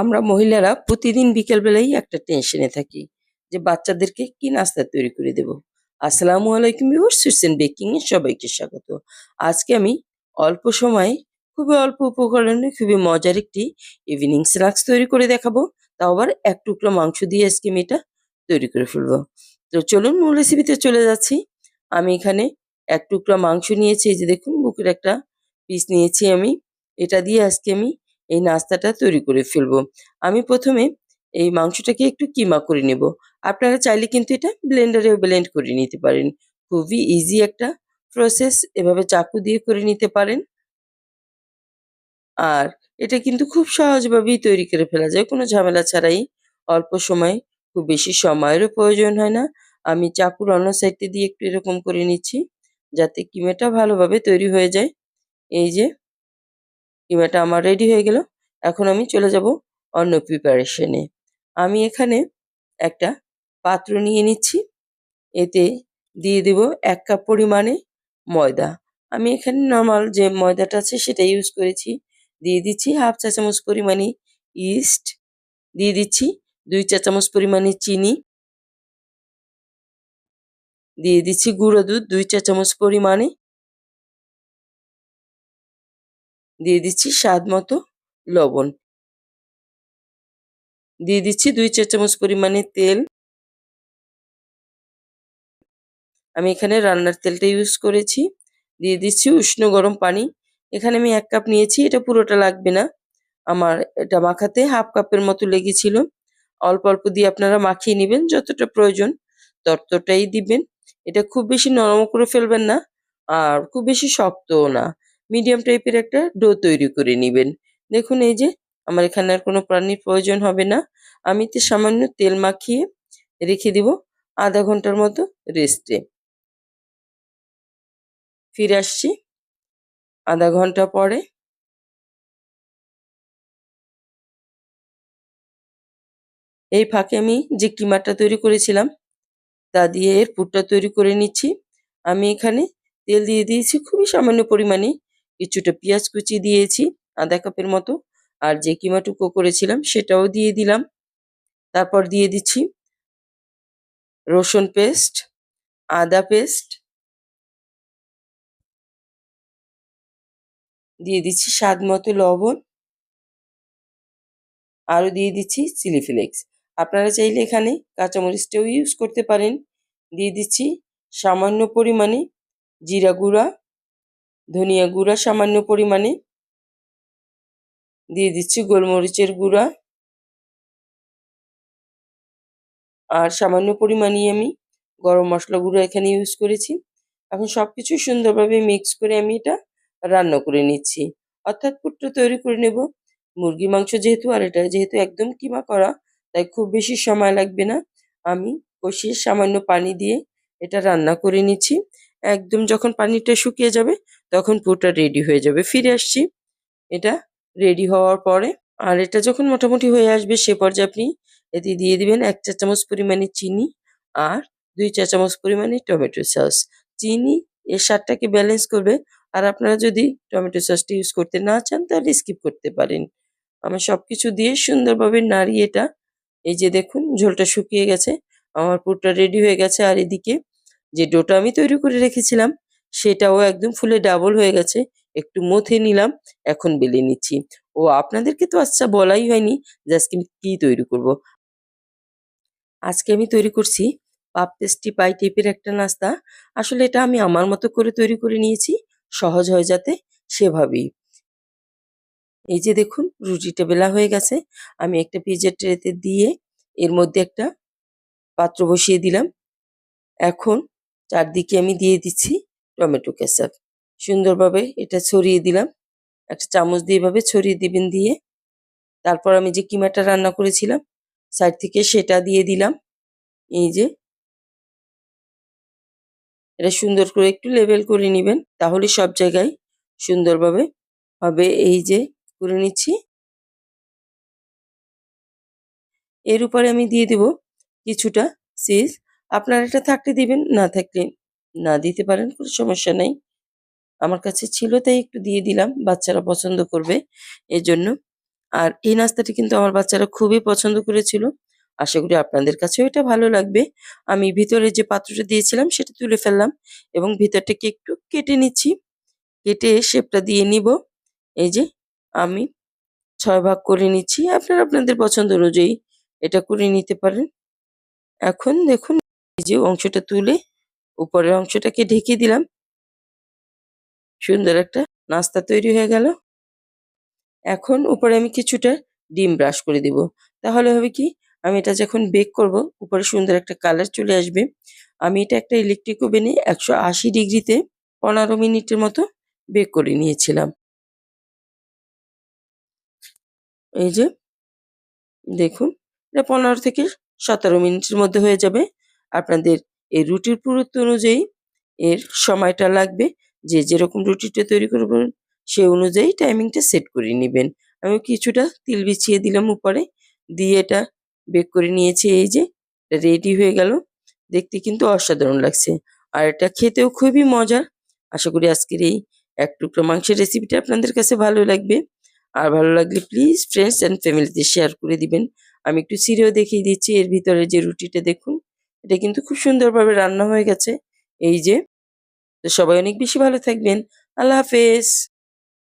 আমরা মহিলারা প্রতিদিন বিকেলবেলাই একটা টেনশনে থাকি যে বাচ্চাদেরকে কি নাস্তা তৈরি করে দেব। আসসালামু আলাইকুম সুইসেন বেকিং এ সবাইকে স্বাগত। আজকে আমি অল্প সময়ে খুবই অল্প উপকরণে খুবই মজার একটি ইভিনিং স্ন্যাক্স তৈরি করে দেখাবো। তাও আবার এক টুকরো মাংস দিয়ে আজকে আমি এটা তৈরি করে ফেলব। তো চলুন মূল রেসিপিতে চলে যাচ্ছি। আমি এখানে এক টুকরা মাংস নিয়েছি, এই যে দেখুন, বুকের একটা পিস নিয়েছি আমি। এটা দিয়ে আজকে আমি এই নাস্তাটা তৈরি করে ফেলব। আমি প্রথমে এই মাংসটাকে একটু কিমা করে নেব। আপনারা চাইলে কিন্তু এটা ব্লেন্ডারেও ব্লেন্ড করে নিতে পারেন। খুবই ইজি একটা প্রসেস এভাবে চাকু দিয়ে করে নিতে পারেন। আর এটা কিন্তু খুব সহজভাবেই তৈরি করে ফেলা যায়, কোনো ঝামেলা ছাড়াই। অল্প সময়, খুব বেশি সময়েরও প্রয়োজন হয় না। আমি চাকুর অন্য সাইডটি দিয়ে একটু এরকম করে নিচ্ছি, যাতে কিমাটা ভালোভাবে তৈরি হয়ে যায়। এই যে কিমাটা আমার রেডি হয়ে গেল। এখন আমি চলে যাব অন্য প্রিপারেশনে আমি এখানে একটা পাত্র নিয়ে নিচ্ছি। এতে দিয়ে দেব এক কাপ পরিমাণে ময়দা। আমি এখানে নর্মাল যে ময়দাটা আছে সেটা ইউজ করেছি। দিয়ে দিচ্ছি হাফ চা চামচ পরিমাণে ইস্ট দিয়ে দিচ্ছি দুই চা চামচ পরিমাণে চিনি। দিয়ে দিচ্ছি গুঁড়ো দুধ, দুই চা চামচ পরিমাণে দিয়ে দিচ্ছি স্বাদ মতো লবণ। দিয়ে দিচ্ছি দুই চা চামচ পরিমাণে তেল। আমি এখানে রান্নার তেলটা ইউজ করেছি। দিয়ে দিচ্ছি উষ্ণ গরম পানি। এখানে আমি এক কাপ নিয়েছি, এটা পুরোটা লাগবে না। আমার এটা মাখাতে হাফ কাপের মতো লেগেছিল। অল্প অল্প দিয়ে আপনারা মাখিয়ে নেবেন, যতটা প্রয়োজন ততটাই দিবেন। এটা খুব বেশি নরম করে ফেলবেন না, আর খুব বেশি শক্তও না। মিডিয়াম টাইপের একটা ডো তৈরি করে নেবেন। দেখুন, এই যে আমার এখানে আর কোনো প্রাণীর প্রয়োজন হবে না। আমি তো সামান্য তেল মাখিয়ে রেখে দিব আধা ঘণ্টার মতো রেস্টে ফিরে আসছি আধা ঘণ্টা পরে। এই ফাঁকে আমি যে কিমাটা তৈরি করেছিলাম, তা দিয়ে এর পুরটা তৈরি করে নিচ্ছি। আমি এখানে তেল দিয়ে দিয়েছি খুবই সামান্য পরিমাণে। কিছুটা পেঁয়াজ কুচি দিয়েছি, আধা কাপের মতো। আর যে কিমাটুকু করেছিলাম সেটাও দিয়ে দিলাম। তারপর দিয়ে দিচ্ছি রসুন পেস্ট, আদা পেস্ট। দিয়ে দিচ্ছি স্বাদ মতো লবণ। আরও দিয়ে দিচ্ছি চিলি ফ্লেক্স। আপনারা চাইলে এখানে কাঁচামরিচটাও ইউজ করতে পারেন। দিয়ে দিচ্ছি সামান্য পরিমাণে জিরা গুঁড়া। ধনিয়া গুঁড়া সামান্য পরিমাণে দিয়ে দিচ্ছি গোলমরিচের গুঁড়া। আর সামান্য পরিমাণে আমি গরম মশলা গুঁড়ো এখানে ইউজ করেছি। এখন সব কিছু সুন্দরভাবে মিক্স করে আমি এটা রান্না করে নিচ্ছি। অর্থাৎ পুট্টো তৈরি করে নেব। মুরগি মাংস যেহেতু আর এটা যেহেতু একদম কিমা করা, তাই খুব বেশি সময় লাগবে না। আমি কষিয়ে সামান্য পানি দিয়ে এটা রান্না করে নিচ্ছি। একদম যখন পানিটা শুকিয়ে যাবে, তখন পুরোটা রেডি হয়ে যাবে। ফিরে আসছি। এটা রেডি হওয়ার পরে, আর এটা যখন মোটামুটি হয়ে আসবে, সে পর্যায়ে আপনি এতে দিয়ে দিবেন এক চা চামচ পরিমাণে চিনি আর দুই চা চামচ পরিমাণে টমেটো সস। চিনি, এর স্বাদটাকে ব্যালেন্স করবে। আর আপনারা যদি টমেটো সসটা ইউজ করতে না চান, তাহলে স্কিপ করতে পারেন। আমি সব কিছু দিয়ে সুন্দরভাবে নাড়িয়ে এটা, এই যে দেখুন ঝোলটা শুকিয়ে গেছে, আমার পুরটা রেডি হয়ে গেছে। আর এদিকে যে ডোটা আমি তৈরি করে রেখেছিলাম, সেটাও একদম ফুলে ডাবল হয়ে গেছে। একটু মথে নিলাম, এখন বেলে নিচ্ছি। ও, আপনাদেরকে তো আচ্ছা বলাই হয়নি যে আজকে আমি কী তৈরি করব। আজকে আমি তৈরি করছি পাপ পেস্টি পাই টাইপের একটা নাস্তা। আসলে এটা আমি আমার মতো করে তৈরি করে নিয়েছি, সহজ হয়ে যাতে সেভাবেই। এই যে দেখুন, রুটিটা বেলা হয়ে গেছে। আমি একটা পিজের ট্রেতে দিয়ে এর মধ্যে একটা পাত্র বসিয়ে দিলাম। এখন চারদিকে আমি দিয়ে দিচ্ছি টমেটো কেচাপ। সুন্দরভাবে এটা ছড়িয়ে দিলাম। একটা চামচ দিয়ে এভাবে ছড়িয়ে দিবেন দিয়ে। তারপর আমি যে কিমাটা রান্না করেছিলাম, সাইড থেকে সেটা দিয়ে দিলাম। এই যে। এটা সুন্দর করে একটু লেবেল করে নেবেন, তাহলে সব জায়গায় সুন্দরভাবে হবে। এই যে, করে নিচ্ছি। এর উপরে আমি দিয়ে দেব কিছুটা চিজ। আপনার এটা থাকলে দিবেন, না থাকলে না দিতে পারেন, কোনো সমস্যা নেই। আমার কাছে ছিল, তাই একটু দিয়ে দিলাম, বাচ্চারা পছন্দ করবে এজন্য। আর এই নাস্তাটি কিন্তু আমার বাচ্চারা খুবই পছন্দ করেছিল। আশা করি আপনাদের কাছেও এটা ভালো লাগবে। আমি ভিতরে যে পাত্রটা দিয়েছিলাম, সেটা তুলে ফেললাম এবং ভিতরটাকে একটু কেটে নিচ্ছি। কেটে শেপটা দিয়ে নিব। এই যে, আমি ছয় ভাগ করে নিচ্ছি। আপনারা আপনাদের পছন্দ অনুযায়ী এটা করে নিতে পারেন। এখন দেখুন এই যে অংশটা তুলে উপরের অংশটাকে ঢেকে দিলাম। সুন্দর একটা নাস্তা তৈরি হয়ে গেল। এখন উপরে আমি কিছুটা ডিম ব্রাশ করে দিব। তাহলে হবে কি, আমি এটা যখন বেক করব, উপরে সুন্দর একটা কালার চলে আসবে। আমি এটা একটা ইলেকট্রিক ওভেনে একশো আশি ডিগ্রিতে পনেরো মিনিটের মতো বেক করে নিয়েছিলাম। এই যে, দেখুন, এটা পনেরো থেকে সতেরো মিনিটের মধ্যে হয়ে যাবে। আপনাদের এই রুটির পুরুত্ব অনুযায়ী এর সময়টা লাগবে। যে যেরকম রুটিটা তৈরি করবেন, সে অনুযায়ী টাইমিংটা সেট করে নেবেন। আমি কিছুটা তিল বিছিয়ে দিলাম উপরে, দিয়ে এটা বেক করে নিয়েছি। এই যে রেডি হয়ে গেল। দেখতে কিন্তু অসাধারণ লাগছে। আর এটা খেতেও খুবই মজার। আশা করি আজকের এই এক টুকরো মাংসের রেসিপিটা আপনাদের কাছে ভালো লাগবে। আর ভালো লাগলে প্লিজ ফ্রেন্ডস অ্যান্ড ফ্যামিলিতে শেয়ার করে দিবেন। আমি একটু সিরেও দেখিয়ে দিচ্ছি। এর ভিতরে যে রুটিটা দেখুন। এটা কিন্তু খুব সুন্দরভাবে রান্না হয়ে গেছে। এই যে, তো সবাই অনেক বেশি ভালো থাকবেন। আল্লাহ হাফেজ।